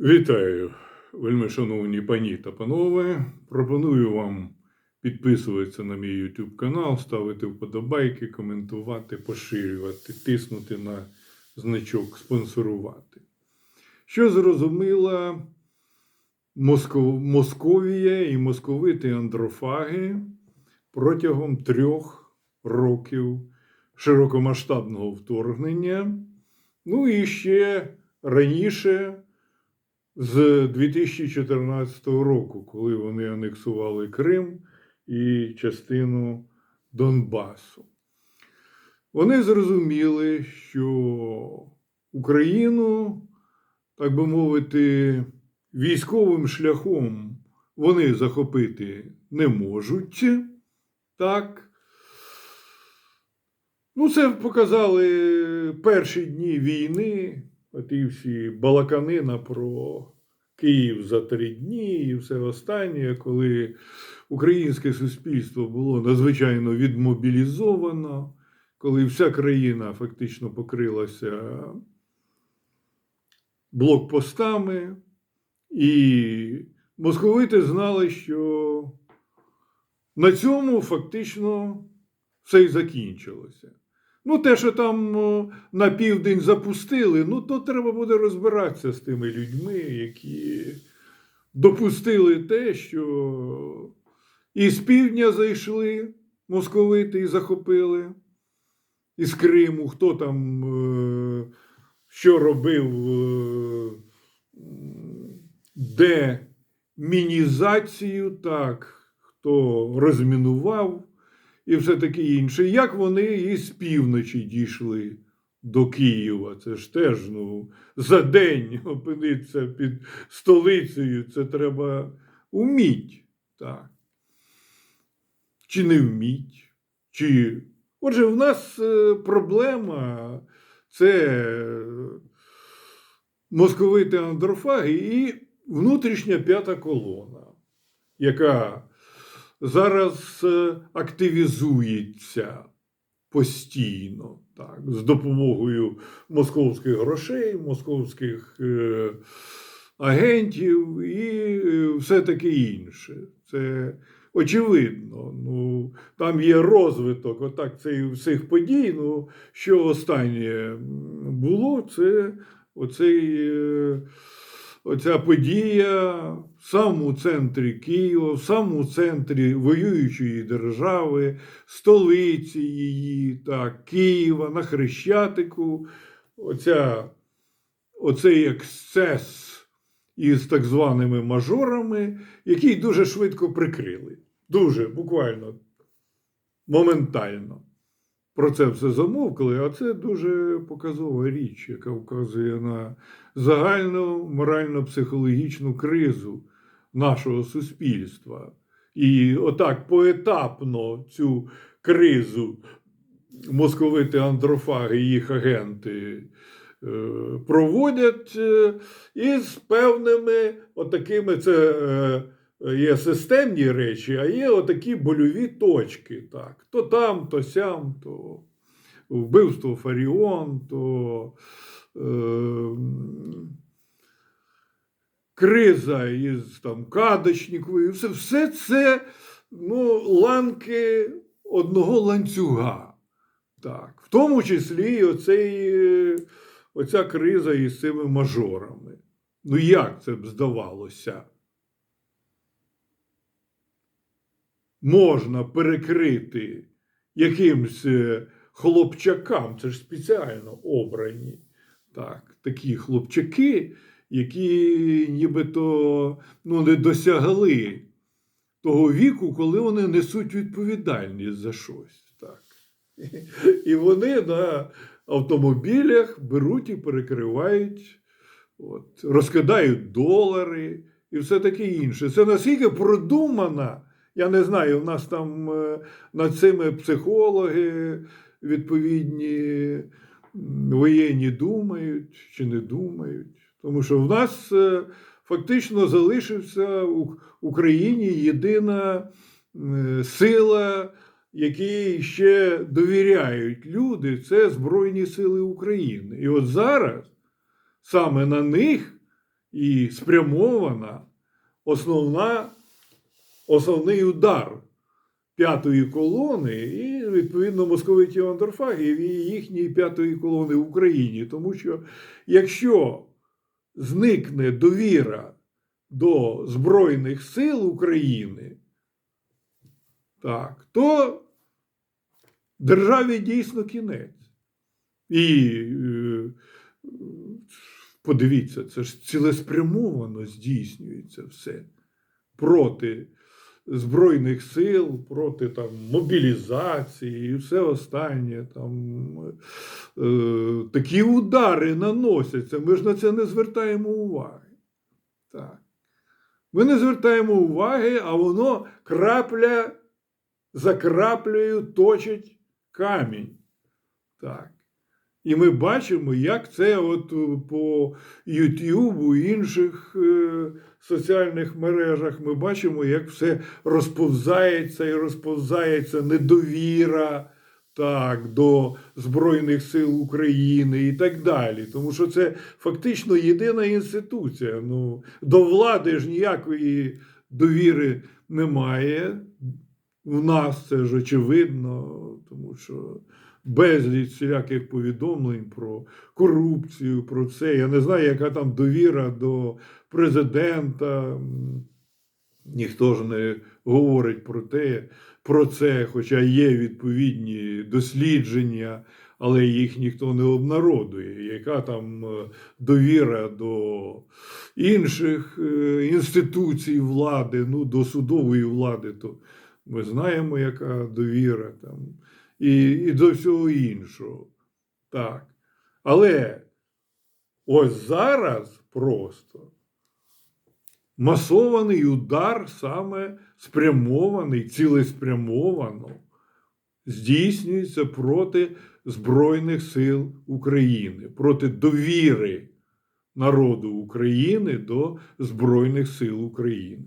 Вітаю, вельми шановні пані та панове. Пропоную вам підписуватися на мій YouTube канал, ставити вподобайки, коментувати, поширювати, тиснути на значок спонсорувати. Що зрозуміла Москов... Московія і московити андрофаги протягом трьох років широкомасштабного вторгнення, ну і ще раніше з 2014 року, коли вони анексували Крим і частину Донбасу. Вони зрозуміли, що Україну, так би мовити, військовим шляхом вони захопити не можуть. Так. Ну, це показали перші дні війни, оті всі балаканина про Київ за три дні і все останнє, коли українське суспільство було надзвичайно відмобілізовано, коли вся країна фактично покрилася блокпостами, і московити знали, що на цьому фактично все й закінчилося. Ну, те, що там на південь запустили, ну то треба буде розбиратися з тими людьми, які допустили те, що і з півдня зайшли московити і захопили, із Криму, хто там е, що робив, е, демінізацію, так, хто розмінував і все таке інше. Як вони із півночі дійшли до Києва? Це ж теж ну, за день опинитися під столицею. Це треба уміть. Так. Чи не вміть? Чи... Отже, в нас е, проблема це московити андрофаги і внутрішня п'ята колона, яка зараз е, активізується постійно, так, з допомогою московських грошей, московських е, агентів і е, все таке інше. Це очевидно. Ну, там є розвиток отак цих всіх подій. Ну, що останнє було, це оцей. Оця подія в самому центрі Києва, в самому центрі воюючої держави, столиці її, так, Києва, на Хрещатику. Оця, оцей ексцес із так званими мажорами, який дуже швидко прикрили. Дуже, буквально, моментально. Про це все замовкли, а це дуже показова річ, яка вказує на загальну морально-психологічну кризу нашого суспільства. І отак поетапно цю кризу московити андрофаги і їх агенти е, проводять е, із певними отакими це. Є системні речі, а є отакі больові точки. Так. То там, то сям, то вбивство Фаріон, то е, криза із там, Кадочниковою. Все, все це ну, ланки одного ланцюга. Так. В тому числі і оцей, оця криза із цими мажорами. Ну як це б здавалося? Можна перекрити якимсь е, хлопчакам, це ж спеціально обрані так, такі хлопчаки, які нібито ну, не досягли того віку, коли вони несуть відповідальність за щось. Так. І вони на автомобілях беруть і перекривають, от, розкидають долари і все таке інше. Це наскільки продумана. Я не знаю, у нас там е, над цими психологи відповідні воєнні думають чи не думають. Тому що в нас е, фактично залишився в Україні єдина сила, якій ще довіряють люди, це Збройні Сили України. І от зараз саме на них і спрямована основна, основний удар п'ятої колони і, відповідно, московитів андерфагів і їхньої п'ятої колони в Україні. Тому що якщо зникне довіра до Збройних сил України, так, то державі дійсно кінець. І е, подивіться, це ж цілеспрямовано здійснюється все проти Збройних сил, проти там, мобілізації і все останнє. Там, е, такі удари наносяться. Ми ж на це не звертаємо уваги. Так. Ми не звертаємо уваги, а воно крапля за краплею точить камінь. Так. І ми бачимо, як це от е, по Ютубу і інших е, соціальних мережах ми бачимо, як все розповзається і розповзається недовіра так, до Збройних сил України і так далі. Тому що це фактично єдина інституція. Ну, до влади ж ніякої довіри немає. В нас це ж очевидно, тому що безліч всіляких повідомлень про корупцію, про це. Я не знаю, яка там довіра до президента. Ніхто ж не говорить про те, про це, хоча є відповідні дослідження, але їх ніхто не обнародує. Яка там е, довіра до інших е, інституцій влади, ну, до судової влади, то ми знаємо, яка довіра там, і, і до всього іншого. Так. Але ось зараз просто масований удар саме спрямований, цілеспрямовано здійснюється проти Збройних сил України, проти довіри народу України до Збройних сил України.